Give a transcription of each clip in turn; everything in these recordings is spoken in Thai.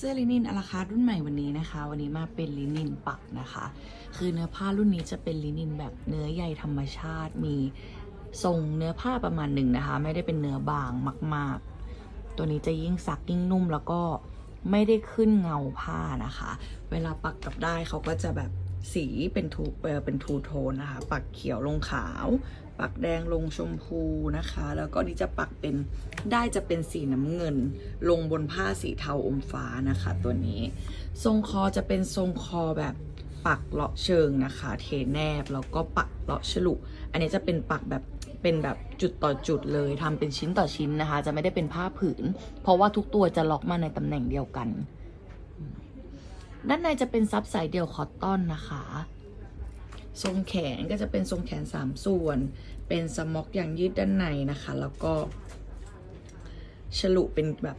เสื้อลินินอาราคารุ่นใหม่วันนี้นะคะ วันนี้มาเป็นลินินปักนะคะ คือเนื้อผ้ารุ่นนี้จะเป็นลินินแบบเนื้อใยธรรมชาติ มีทรงเนื้อผ้าประมาณหนึ่งนะคะ ไม่ได้เป็นเนื้อบางมาก ๆ ตัวนี้จะยิ่งซักยิ่งนุ่มแล้วก็ไม่ได้ขึ้นเงาผ้านะคะ เวลาปักกับได้เขาก็จะแบบ สีเป็นทูเป็นทูโทนนะคะ ปักเขียวลงขาว ปักแดงลงชมพูนะคะ แล้วก็นี่จะปักเป็นได้จะเป็นสีน้ำเงิน ลงบนผ้าสีเทาอมฟ้านะคะ ตัวนี้ ทรงคอจะเป็นทรงคอแบบปักเลาะเชิงนะคะ เทแนบแล้วก็ปักเลาะฉลุ อันนี้จะเป็นปักแบบเป็นแบบจุดต่อจุดเลยทำเป็นชิ้นต่อชิ้นนะคะ จะไม่ได้เป็นผ้าผืน เพราะว่าทุกตัวจะล็อกมาในตำแหน่งเดียวกัน ด้านในจะเป็นซับสายเดี่ยวคอตตอนนะคะ ทรงแขนก็จะเป็นทรงแขนสามส่วน เป็นสม็อกอย่างยืดด้านในนะคะ แล้วก็ฉลุเป็นแบบ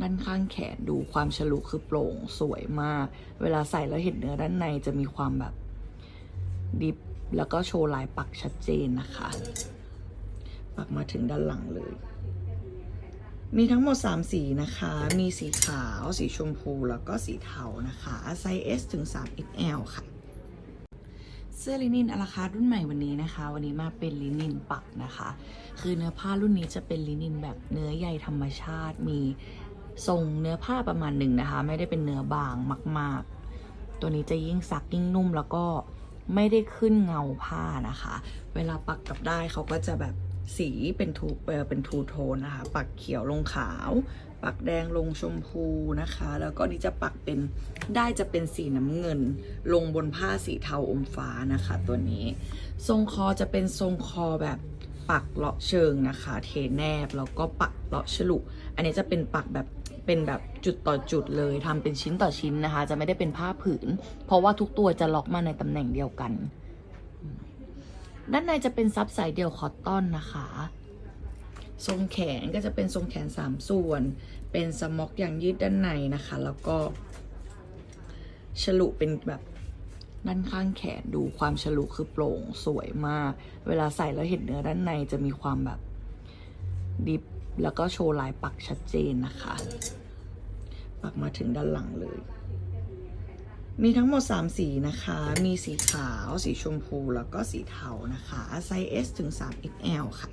ด้านข้างแขนดูความฉลุคือโปร่งสวยมาก เวลาใส่แล้วเห็นเนื้อด้านในจะมีความแบบดิฟแล้วก็โชว์ลายปักชัดเจนนะคะ ปักมาถึงด้านหลังเลย มีทั้งหมด 3 สีนะคะ มีสีขาว สีชมพู แล้วก็สีเทานะคะ ไซส์ S ถึง 3XL ค่ะ เสื้อลินินอาราคารุ่นใหม่วันนี้นะคะ วันนี้มาเป็นลินินปักนะคะ คือเนื้อผ้ารุ่นนี้จะเป็นลินินแบบเนื้อใยธรรมชาติ มีทรงเนื้อผ้าประมาณหนึ่งนะคะ ไม่ได้เป็นเนื้อบางมาก ๆ ตัวนี้จะยิ่งซักยิ่งนุ่มแล้วก็ไม่ได้ขึ้นเงาผ้านะคะ เวลาปักกับได้เขาก็จะแบบ สีเป็นทูเป็นทูโทนนะคะ ปักเขียวลงขาว ปักแดงลงชมพูนะคะ แล้วก็นี่จะปักเป็นได้จะเป็นสีน้ำเงิน ลงบนผ้าสีเทาอมฟ้านะคะ ตัวนี้ ทรงคอจะเป็นทรงคอแบบปักเลาะเชิงนะคะ เทแนบแล้วก็ปักเลาะฉลุ อันนี้จะเป็นปักแบบเป็นแบบจุดต่อจุดเลยทำเป็นชิ้นต่อชิ้นนะคะ จะไม่ได้เป็นผ้าผืน เพราะว่าทุกตัวจะล็อกมาในตำแหน่งเดียวกัน ด้านในจะเป็นซับสายเดี่ยวคอตตอนนะคะ ทรงแขนก็จะเป็นทรงแขนสามส่วน เป็นสม็อกอย่างยืดด้านในนะคะ แล้วก็ฉลุเป็นแบบด้านข้างแขนดูความฉลุคือโปร่งสวยมาก เวลาใส่แล้วเห็นเนื้อด้านในจะมีความแบบดิฟแล้วก็โชว์ลายปักชัดเจนนะคะ ปักมาถึงด้านหลังเลย มีทั้งหมด 3 สีนะคะ มีสีขาว สีชมพู แล้วก็สีเทานะคะ ไซส์ S ถึง 3XL ค่ะ